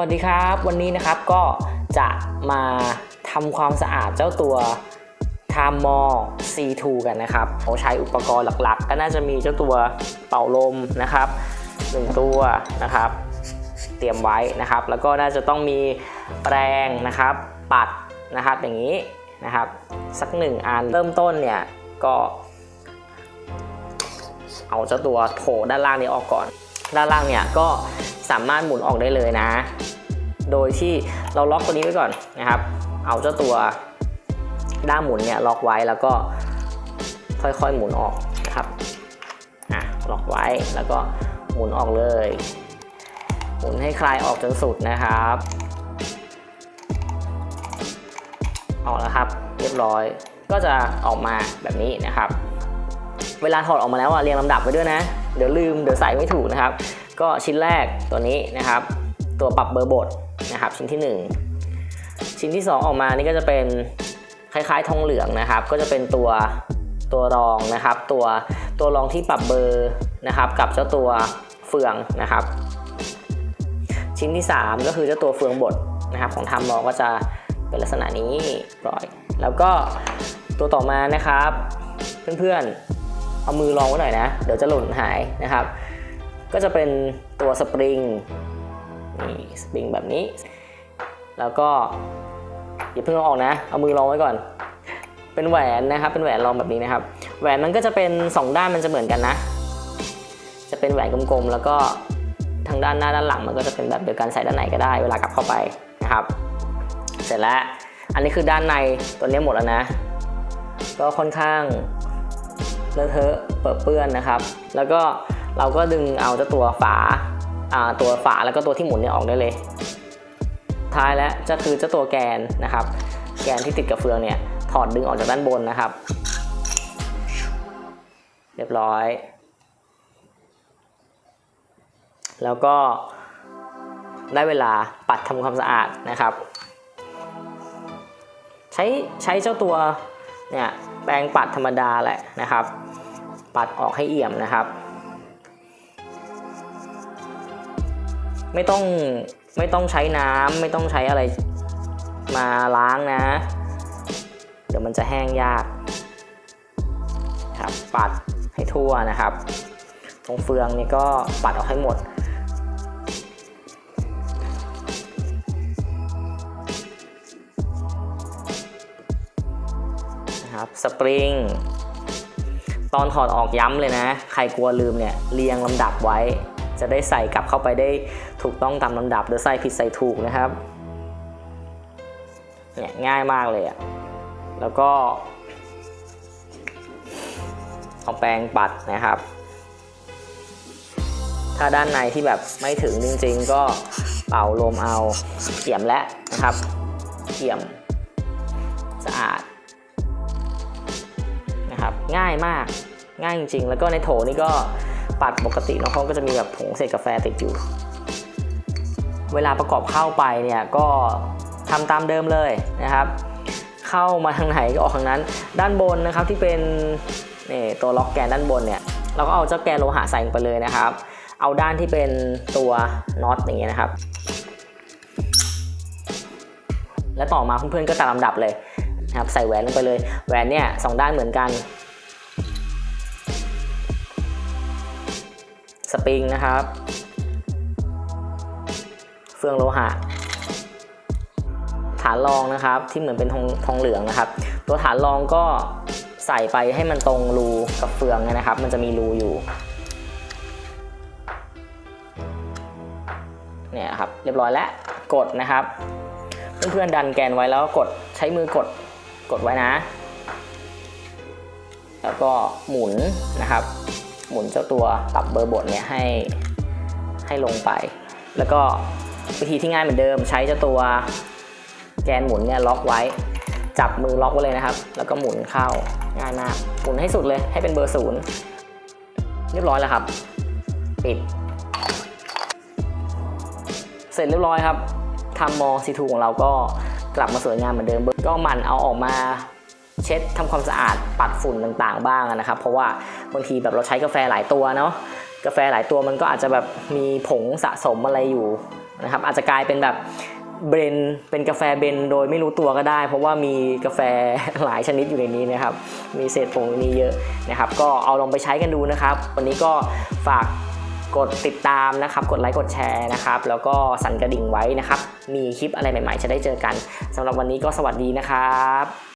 สวัสดีครับ วันนี้นะครับก็จะมาทำความสะอาดเจ้าตัว t i m e m o C2 กันนะครับเราใช้อุปกรณ์หลักๆ ก็น่าจะมีเจ้าตัวเป่าลมนะครับหนึ่งตัวนะครับ เตรียมไว้นะครับ แล้วก็น่าจะต้องมีแปรงนะครับ ปัดนะครับอย่างนี้นะครับ สักหนึ่งอันเริ่มต้นเนี่ยก็เอาเจ้าตัวโถด้านล่างนี้ออกก่อน ด้านล่างเนี่ยก็สามารถหมุนออกได้เลยนะ โดยที่เราล็อกตัวนี้ไว้ก่อนนะครับ เอาเจ้าตัวด้ามหมุนเนี่ยล็อกไว้แล้วก็ค่อยๆหมุนออกนะครับอะล็อกไว้แล้วก็หมุนออกเลย หมุนให้คลายออกจนสุดนะครับ ออกแล้วครับ เรียบร้อย ก็จะออกมาแบบนี้นะครับ เวลาถอดออกมาแล้วอะเรียงลำดับไว้ด้วยนะ เดี๋ยวลืม เดี๋ยวใส่ไม่ถูกนะครับ ก็ชิ้นแรกตัวนี้นะครับ ตัวปรับเบอร์บท นะครับ ชิ้นที่ 1 ชิ้นที่ 2 ออกมานี่ก็จะเป็นคล้ายๆทองเหลืองนะครับ ก็จะเป็นตัวตัวรองนะครับ ตัวตัวรองที่ปรับเบอร์นะครับ กับเจ้าตัวเฟืองนะครับ ชิ้นที่ 3 ก็คือเจ้าตัวเฟืองบดนะครับ ของทำมอก็จะเป็นลักษณะนี้ปล่อย แล้วก็ตัวต่อมานะครับ เพื่อนๆเอามือรองไว้หน่อยนะ เดี๋ยวจะหล่นหายนะครับ ก็จะเป็นตัวสปริง นี่สปริงแบบนี้ แล้วก็อย่าเพิ่งเอาออกนะ เอามือรองไว้ก่อน เป็นแหวนนะครับ เป็นแหวนรองแบบนี้นะครับ แหวนมันก็จะเป็น 2 ด้านมันจะเหมือนกันนะ จะเป็นแหวนกลมๆ แล้วก็ทางด้านหน้าด้านหลังมันก็จะเป็นแบบเดียวกันใส่ด้านไหนก็ได้เวลากลับเข้าไปนะครับ เสร็จแล้ว อันนี้คือด้านในตัวนี้หมดแล้วนะ ก็ค่อนข้างเลอะเทอะเปื้อนนะครับ แล้วก็เราก็ดึงเอาเจ้าตัวฝา ตัวฝาแล้วก็ตัวที่หมุนเนี่ยออกได้เลย ท้ายแล้วจะคือเจ้าตัวแกนนะครับ แกนที่ติดกับเฟืองเนี่ยถอดดึงออกจากด้านบนนะครับ เรียบร้อย แล้วก็ได้เวลาปัดทำความสะอาดนะครับ ใช้ใช้เจ้าตัวเนี่ยแปรงปัดธรรมดาแหละนะครับ ปัดออกให้เอี่ยมนะครับ ไม่ต้องไม่ต้องใช้น้ำไม่ต้องใช้อะไรมาล้างนะ เดี๋ยวมันจะแห้งยากครับปัดให้ทั่วนะครับ ตรงเฟืองนี่ก็ปัดออกให้หมดนะครับสปริงตอนถอดออกย้ำเลยนะ ใครกลัวลืมเนี่ยเรียงลำดับไว้ จะได้ใส่กลับเข้าไปได้ถูกต้องตามลำดับหรือใส่ผิดใส่ถูกนะครับเนี่ยง่ายมากเลยอะแล้วก็เอาแปรงปัดนะครับ ถ้าด้านในที่แบบไม่ถึงจริงๆ ก็เป่าลมเอาเกี่ยมและนะครับ เกี่ยมสะอาดนะครับง่ายมากง่ายจริงๆ แล้วก็ในโถนี่ก็ ปัดปกติเนาะเขาก็จะมีแบบผงเศษกาแฟติดอยู่ เวลาประกอบเข้าไปเนี่ยก็ทำตามเดิมเลยนะครับ เข้ามาทางไหนก็ออกทางนั้น ด้านบนนะครับที่เป็นนี่ตัวล็อกแกนด้านบนเนี่ยเราก็เอาเจ้าแกนโลหะใส่ลงไปเลยนะครับ เอาด้านที่เป็นตัวน็อตอย่างเงี้ยนะครับ และต่อมาเพื่อนๆก็ตามลำดับเลยนะครับใส่แหวนลงไปเลยแหวนเนี่ยสองด้านเหมือนกัน สปริงนะครับ เฟืองโลหะ ฐานรองนะครับ ที่เหมือนเป็นทองทองเหลืองนะครับ ตัวฐานรองก็ใส่ไปให้มันตรงรูกับเฟืองนะครับ มันจะมีรูอยู่เนี่ยครับเรียบร้อยแล้วกดนะครับ เพื่อนๆดันแกนไว้แล้วก็กดใช้มือกดกดไว้นะ แล้วก็หมุนนะครับ หมุนเจ้าตัวปรับเบอร์บทเนี่ยให้ให้ลงไป แล้วก็วิธีที่ง่ายเหมือนเดิม ใช้เจ้าตัวแกนหมุนเนี่ยล็อกไว้ จับมือล็อกไว้เลยนะครับ แล้วก็หมุนเข้าง่ายมากหมุนให้สุดเลยให้เป็นเบอร์ศูนย์เรียบร้อยแล้วครับ ปิด เสร็จเรียบร้อยครับทำมอซีทูของเราก็กลับมาสวยงามเหมือนเดิมก็หมันเอาออกมา เช็ดทำความสะอาดปัดฝุ่นต่างๆ บ้างนะครับ เพราะว่าบางทีแบบเราใช้กาแฟหลายตัวเนาะกาแฟหลายตัวมันก็อาจจะแบบมีผงสะสมอะไรอยู่นะครับ อาจจะกลายเป็นแบบเบรนเป็นกาแฟเบนโดยไม่รู้ตัวก็ได้ เพราะว่ามีกาแฟหลายชนิดอยู่ในนี้นะครับ มีเศษผงในนี้เยอะนะครับ ก็เอาลองไปใช้กันดูนะครับ วันนี้ก็ฝากกดติดตามนะครับ กดไลค์กดแชร์นะครับ แล้วก็สั่นกระดิ่งไว้นะครับ มีคลิปอะไรใหม่ๆ จะได้เจอกันสำหรับวันนี้ก็สวัสดีนะครับ